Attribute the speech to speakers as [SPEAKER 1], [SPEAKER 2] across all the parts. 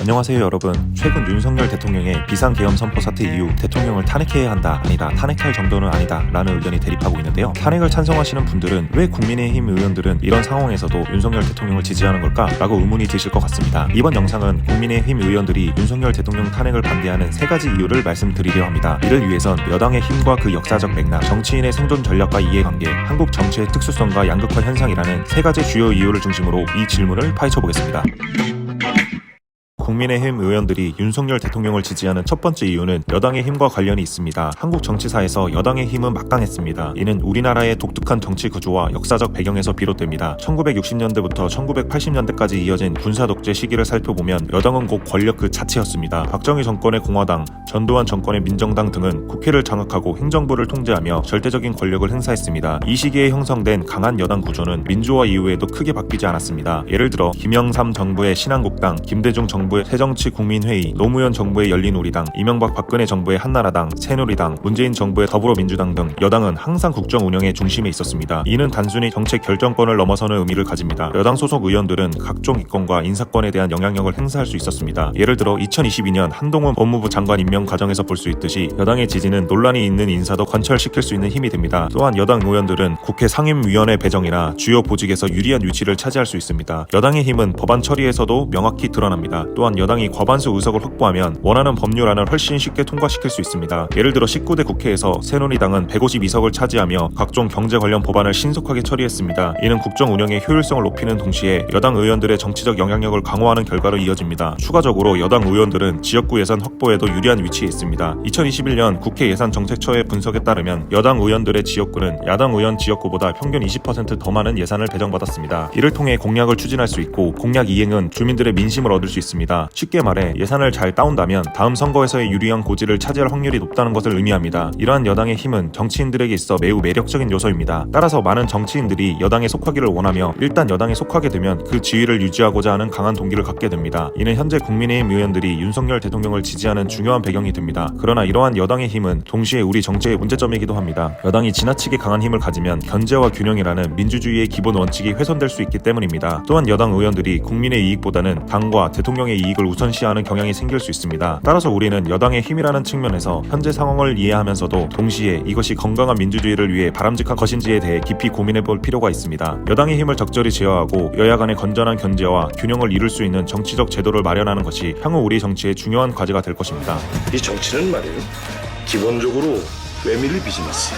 [SPEAKER 1] 안녕하세요 여러분. 최근 윤석열 대통령의 비상계엄 선포 사태 이후 대통령을 탄핵해야 한다 아니다 탄핵할 정도는 아니다 라는 의견이 대립하고 있는데요. 탄핵을 찬성하시는 분들은 왜 국민의힘 의원들은 이런 상황에서도 윤석열 대통령을 지지하는 걸까 라고 의문이 드실 것 같습니다. 이번 영상은 국민의힘 의원들이 윤석열 대통령 탄핵을 반대하는 세 가지 이유를 말씀드리려 합니다. 이를 위해선 여당의 힘과 그 역사적 맥락, 정치인의 생존 전략과 이해관계, 한국 정치의 특수성과 양극화 현상이라는 세 가지 주요 이유를 중심으로 이 질문을 파헤쳐 보겠습니다. 국민의힘 의원들이 윤석열 대통령을 지지하는 첫 번째 이유는 여당의 힘과 관련이 있습니다. 한국 정치사에서 여당의 힘은 막강했습니다. 이는 우리나라의 독특한 정치 구조와 역사적 배경에서 비롯됩니다. 1960년대부터 1980년대까지 이어진 군사 독재 시기를 살펴보면 여당은 곧 권력 그 자체였습니다. 박정희 정권의 공화당, 전두환 정권의 민정당 등은 국회를 장악하고 행정부를 통제하며 절대적인 권력을 행사했습니다. 이 시기에 형성된 강한 여당 구조는 민주화 이후에도 크게 바뀌지 않았습니다. 예를 들어 김영삼 정부의 신한국당, 김대중 정부의 새정치 국민회의, 노무현 정부의 열린우리당, 이명박 박근혜 정부의 한나라당, 새누리당, 문재인 정부의 더불어민주당 등 여당은 항상 국정 운영의 중심에 있었습니다. 이는 단순히 정책 결정권을 넘어서는 의미를 가집니다. 여당 소속 의원들은 각종 이권과 인사권에 대한 영향력을 행사할 수 있었습니다. 예를 들어 2022년 한동훈 법무부 장관 임명 과정에서 볼 수 있듯이 여당의 지지는 논란이 있는 인사도 관철시킬 수 있는 힘이 됩니다. 또한 여당 의원들은 국회 상임위원회 배정이나 주요 보직에서 유리한 위치를 차지할 수 있습니다. 여당의 힘은 법안 처리에서도 명확히 드러납니다. 또한 여당이 과반수 의석을 확보하면 원하는 법률안을 훨씬 쉽게 통과시킬 수 있습니다. 예를 들어 19대 국회에서 새누리당은 152석을 차지하며 각종 경제 관련 법안을 신속하게 처리했습니다. 이는 국정 운영의 효율성을 높이는 동시에 여당 의원들의 정치적 영향력을 강화하는 결과로 이어집니다. 추가적으로 여당 의원들은 지역구 예산 확보에도 유리한 위치에 있습니다. 2021년 국회 예산 정책처의 분석에 따르면 여당 의원들의 지역구는 야당 의원 지역구보다 평균 20%더 많은 예산을 배정받았습니다. 이를 통해 공약을 추진할 수 있고 공약 이행은 주민들의 민심을 얻을 수 있습니다. 쉽게 말해 예산을 잘 따온다면 다음 선거에서의 유리한 고지를 차지할 확률이 높다는 것을 의미합니다. 이러한 여당의 힘은 정치인들에게 있어 매우 매력적인 요소입니다. 따라서 많은 정치인들이 여당에 속하기를 원하며 일단 여당에 속하게 되면 그 지위를 유지하고자 하는 강한 동기를 갖게 됩니다. 이는 현재 국민의힘 의원들이 윤석열 대통령을 지지하는 중요한 배경이 됩니다. 그러나 이러한 여당의 힘은 동시에 우리 정치의 문제점이기도 합니다. 여당이 지나치게 강한 힘을 가지면 견제와 균형이라는 민주주의의 기본 원칙이 훼손될 수 있기 때문입니다. 또한 여당 의원들이 국민의 이익보다는 당과 대통령의 이익 을 우선시하는 경향이 생길 수 있습니다. 따라서 우리는 여당의 힘이라는 측면에서 현재 상황을 이해하면서도 동시에 이것이 건강한 민주주의를 위해 바람직한 것인지에 대해 깊이 고민해 볼 필요가 있습니다. 여당의 힘을 적절히 제어하고 여야 간의 건전한 견제와 균형을 이룰 수 있는 정치적 제도를 마련하는 것이 향후 우리 정치의 중요한 과제가 될 것입니다.
[SPEAKER 2] 이 정치는 말이에요. 기본적으로 패밀리 비즈니스.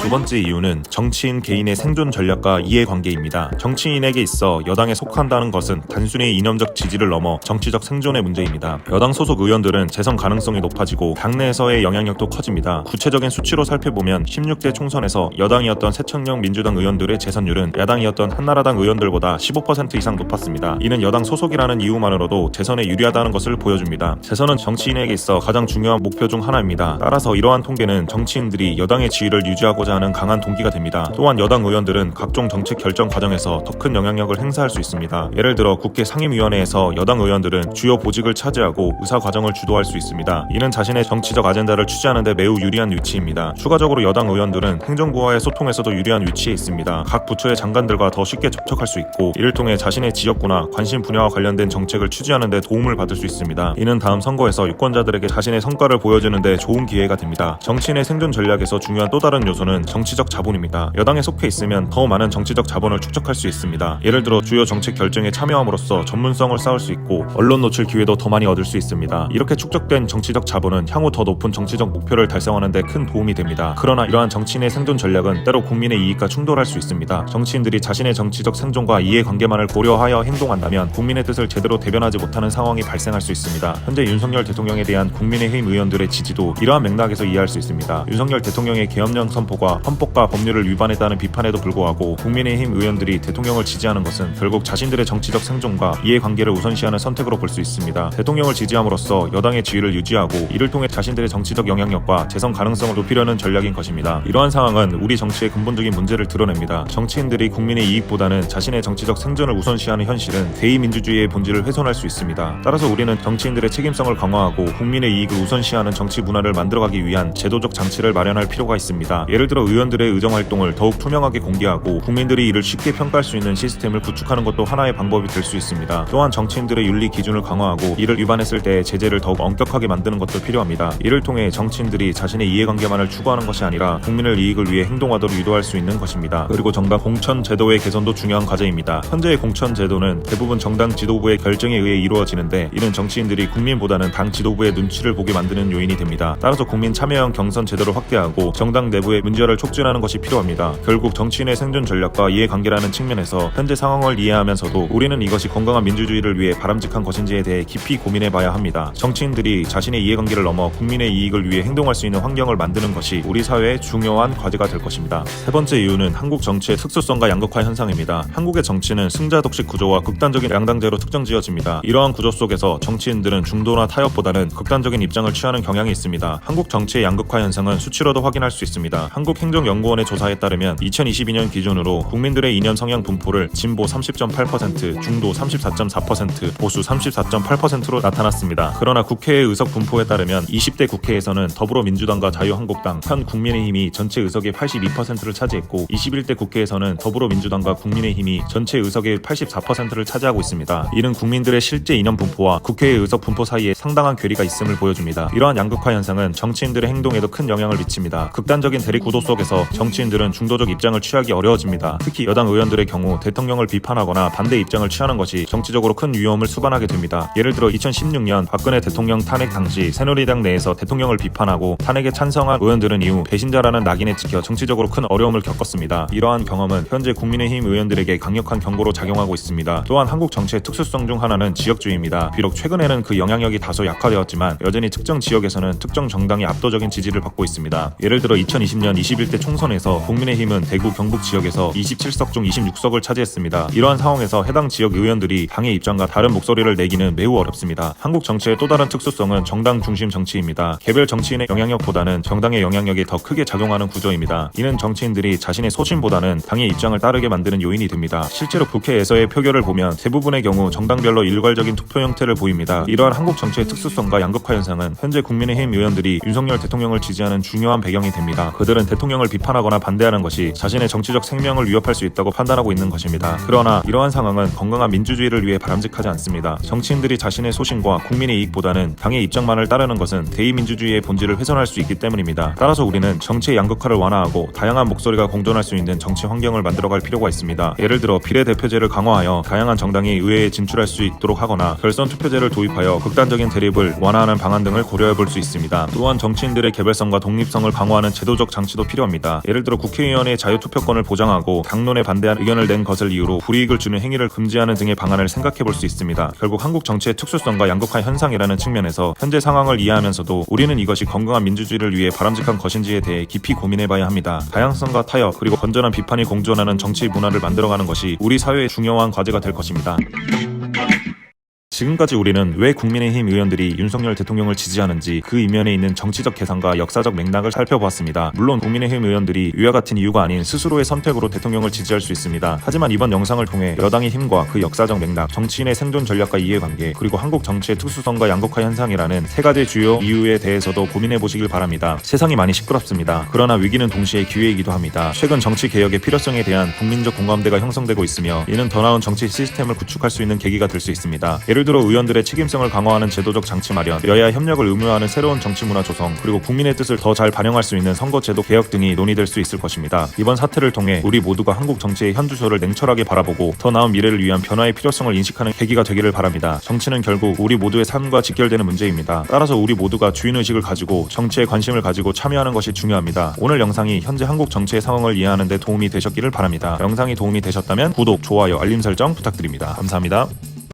[SPEAKER 1] 두 번째 이유는 정치인 개인의 생존 전략과 이해관계입니다. 정치인에게 있어 여당에 속한다는 것은 단순히 이념적 지지를 넘어 정치적 생존의 문제입니다. 여당 소속 의원들은 재선 가능성이 높아지고 당내에서의 영향력도 커집니다. 구체적인 수치로 살펴보면 16대 총선에서 여당이었던 새천령 민주당 의원들의 재선율은 야당이었던 한나라당 의원들보다 15% 이상 높았습니다. 이는 여당 소속이라는 이유만으로도 재선에 유리하다는 것을 보여줍니다. 재선은 정치인에게 있어 가장 중요한 목표 중 하나입니다. 따라서 이러한 통계는 정치인들이 여당의 지위를 유지하고자 하는 강한 동기가 됩니다. 또한 여당 의원들은 각종 정책 결정 과정에서 더 큰 영향력을 행사할 수 있습니다. 예를 들어 국회 상임위원회에서 여당 의원들은 주요 보직을 차지하고 의사 과정을 주도할 수 있습니다. 이는 자신의 정치적 아젠다를 취재하는 데 매우 유리한 위치입니다. 추가적으로 여당 의원들은 행정부와의 소통에서도 유리한 위치에 있습니다. 각 부처의 장관들과 더 쉽게 접촉할 수 있고 이를 통해 자신의 지역구나 관심 분야와 관련된 정책을 취재하는 데 도움을 받을 수 있습니다. 이는 다음 선거에서 유권자들에게 자신의 성과를 보여주는 데 좋은 기회가 됩니다. 정치인의 생존 전략에서 중요한 또 다른 요소는 정치적 자본입니다. 여당에 속해 있으면 더 많은 정치적 자본을 축적할 수 있습니다. 예를 들어 주요 정책 결정에 참여함으로써 전문성을 쌓을 수 있고 언론 노출 기회도 더 많이 얻을 수 있습니다. 이렇게 축적된 정치적 자본은 향후 더 높은 정치적 목표를 달성하는 데 큰 도움이 됩니다. 그러나 이러한 정치인의 생존 전략은 때로 국민의 이익과 충돌할 수 있습니다. 정치인들이 자신의 정치적 생존과 이해관계만을 고려하여 행동한다면 국민의 뜻을 제대로 대변하지 못하는 상황이 발생할 수 있습니다. 현재 윤석열 대통령에 대한 국민의힘 의원들의 지지도 이러한 맥락에서 이해할 수 있습니다. 윤석열 대통령의 계엄령 선포가 헌법과 법률을 위반했다는 비판에도 불구하고 국민의힘 의원들이 대통령을 지지하는 것은 결국 자신들의 정치적 생존과 이해관계를 우선시하는 선택으로 볼 수 있습니다. 대통령을 지지함으로써 여당의 지위를 유지하고 이를 통해 자신들의 정치적 영향력과 재선 가능성을 높이려는 전략인 것입니다. 이러한 상황은 우리 정치의 근본적인 문제를 드러냅니다. 정치인들이 국민의 이익보다는 자신의 정치적 생존을 우선시하는 현실은 대의민주주의의 본질을 훼손할 수 있습니다. 따라서 우리는 정치인들의 책임성을 강화하고 국민의 이익을 우선시하는 정치 문화를 만들어가기 위한 제도적 장치를 마련할 필요가 있습니다. 예를 들어 들어 의원들의 의정 활동을 더욱 투명하게 공개하고 국민들이 이를 쉽게 평가할 수 있는 시스템을 구축하는 것도 하나의 방법이 될 수 있습니다. 또한 정치인들의 윤리 기준을 강화하고 이를 위반했을 때 제재를 더욱 엄격하게 만드는 것도 필요합니다. 이를 통해 정치인들이 자신의 이해관계만을 추구하는 것이 아니라 국민을 이익을 위해 행동하도록 유도할 수 있는 것입니다. 그리고 정당 공천 제도의 개선도 중요한 과제입니다. 현재의 공천 제도는 대부분 정당 지도부의 결정에 의해 이루어지는데 이는 정치인들이 국민보다는 당 지도부의 눈치를 보게 만드는 요인이 됩니다. 따라서 국민 참여형 경선 제도를 확대하고 정당 내부의 문제를 촉진하는 것이 필요합니다. 결국 정치인의 생존 전략과 이해관계라는 측면에서 현재 상황을 이해하면서도 우리는 이것이 건강한 민주주의를 위해 바람직한 것인지에 대해 깊이 고민해 봐야 합니다. 정치인들이 자신의 이해관계를 넘어 국민의 이익을 위해 행동할 수 있는 환경을 만드는 것이 우리 사회의 중요한 과제가 될 것입니다. 세 번째 이유는 한국 정치의 특수성과 양극화 현상입니다. 한국의 정치는 승자 독식 구조와 극단적인 양당제로 특정 지어집니다. 이러한 구조 속에서 정치인들은 중도나 타협보다는 극단적인 입장을 취하는 경향이 있습니다. 한국 정치의 양극화 현상은 수치로도 확인할 수 있습니다. 한국 행정연구원의 조사에 따르면 2022년 기준으로 국민들의 이념 성향 분포를 진보 30.8%, 중도 34.4%, 보수 34.8%로 나타났습니다. 그러나 국회의 의석 분포에 따르면 20대 국회에서는 더불어민주당과 자유한국당, 현 국민의힘이 전체 의석의 82%를 차지했고 21대 국회에서는 더불어민주당과 국민의힘이 전체 의석의 84%를 차지하고 있습니다. 이는 국민들의 실제 이념 분포와 국회의 의석 분포 사이에 상당한 괴리가 있음을 보여줍니다. 이러한 양극화 현상은 정치인들의 행동에도 큰 영향을 미칩니다. 극단적인 대립 구도 속에서 정치인들은 중도적 입장을 취하기 어려워집니다. 특히 여당 의원들의 경우 대통령을 비판하거나 반대 입장을 취하는 것이 정치적으로 큰 위험을 수반하게 됩니다. 예를 들어 2016년 박근혜 대통령 탄핵 당시 새누리당 내에서 대통령을 비판하고 탄핵에 찬성한 의원들은 이후 배신자라는 낙인에 찍혀 정치적으로 큰 어려움을 겪었습니다. 이러한 경험은 현재 국민의힘 의원들에게 강력한 경고로 작용하고 있습니다. 또한 한국 정치의 특수성 중 하나는 지역주의입니다. 비록 최근에는 그 영향력이 다소 약화되었지만 여전히 특정 지역에서는 특정 정당이 압도적인 지지를 받고 있습니다. 예를 들어 2020년 21대 총선에서 국민의힘은 대구 경북 지역에서 27석 중 26석을 차지했습니다. 이러한 상황에서 해당 지역 의원들이 당의 입장과 다른 목소리를 내기는 매우 어렵습니다. 한국 정치의 또 다른 특수성은 정당 중심 정치입니다. 개별 정치인의 영향력보다는 정당의 영향력이 더 크게 작용하는 구조입니다. 이는 정치인들이 자신의 소신보다는 당의 입장을 따르게 만드는 요인이 됩니다. 실제로 국회에서의 표결을 보면 대부분의 경우 정당별로 일괄적인 투표 형태를 보입니다. 이러한 한국 정치의 특수성과 양극화 현상은 현재 국민의힘 의원들이 윤석열 대통령을 지지하는 중요한 배경이 됩니다. 그들은 대통령 을 비판하거나 반대하는 것이 자신의 정치적 생명을 위협할 수 있다고 판단하고 있는 것입니다. 그러나 이러한 상황은 건강한 민주주의를 위해 바람직하지 않습니다. 정치인들이 자신의 소신과 국민의 이익보다는 당의 입장만을 따르는 것은 대의민주주의의 본질을 훼손할 수 있기 때문입니다. 따라서 우리는 정치의 양극화를 완화하고 다양한 목소리가 공존할 수 있는 정치 환경을 만들어갈 필요가 있습니다. 예를 들어 비례대표제를 강화하여 다양한 정당이 의회에 진출할 수 있도록 하거나 결선 투표제를 도입하여 극단적인 대립을 완화하는 방안 등을 고려해 볼 수 있습니다. 또한 정치인들의 개별성과 독립성을 강화하는 제도적 장치도 필요합니다. 예를 들어 국회의원의 자유투표권을 보장하고 당론에 반대한 의견을 낸 것을 이유로 불이익을 주는 행위를 금지하는 등의 방안을 생각해 볼 수 있습니다. 결국 한국 정치의 특수성과 양극화 현상이라는 측면에서 현재 상황을 이해하면서도 우리는 이것이 건강한 민주주의를 위해 바람직한 것인지에 대해 깊이 고민해 봐야 합니다. 다양성과 타협 그리고 건전한 비판이 공존하는 정치 문화를 만들어가는 것이 우리 사회의 중요한 과제가 될 것입니다. 지금까지 우리는 왜 국민의힘 의원들이 윤석열 대통령을 지지하는지 그 이면에 있는 정치적 계산과 역사적 맥락을 살펴보았습니다. 물론 국민의힘 의원들이 위와 같은 이유가 아닌 스스로의 선택으로 대통령을 지지할 수 있습니다. 하지만 이번 영상을 통해 여당의 힘과 그 역사적 맥락, 정치인의 생존 전략과 이해관계, 그리고 한국 정치의 특수성과 양극화 현상이라는 세 가지 주요 이유에 대해서도 고민해 보시길 바랍니다. 세상이 많이 시끄럽습니다. 그러나 위기는 동시에 기회이기도 합니다. 최근 정치 개혁의 필요성에 대한 국민적 공감대가 형성되고 있으며 이는 더 나은 정치 시스템을 구축할 수 있는 계기가 될 수 있습니다. 예를 들어 의원들의 책임성을 강화하는 제도적 장치 마련, 여야 협력을 의무화하는 새로운 정치 문화 조성, 그리고 국민의 뜻을 더 잘 반영할 수 있는 선거 제도 개혁 등이 논의될 수 있을 것입니다. 이번 사태를 통해 우리 모두가 한국 정치의 현주소를 냉철하게 바라보고 더 나은 미래를 위한 변화의 필요성을 인식하는 계기가 되기를 바랍니다. 정치는 결국 우리 모두의 삶과 직결되는 문제입니다. 따라서 우리 모두가 주인의식을 가지고 정치에 관심을 가지고 참여하는 것이 중요합니다. 오늘 영상이 현재 한국 정치의 상황을 이해하는 데 도움이 되셨기를 바랍니다. 영상이 도움이 되셨다면 구독, 좋아요, 알림 설정 부탁드립니다. 감사합니다.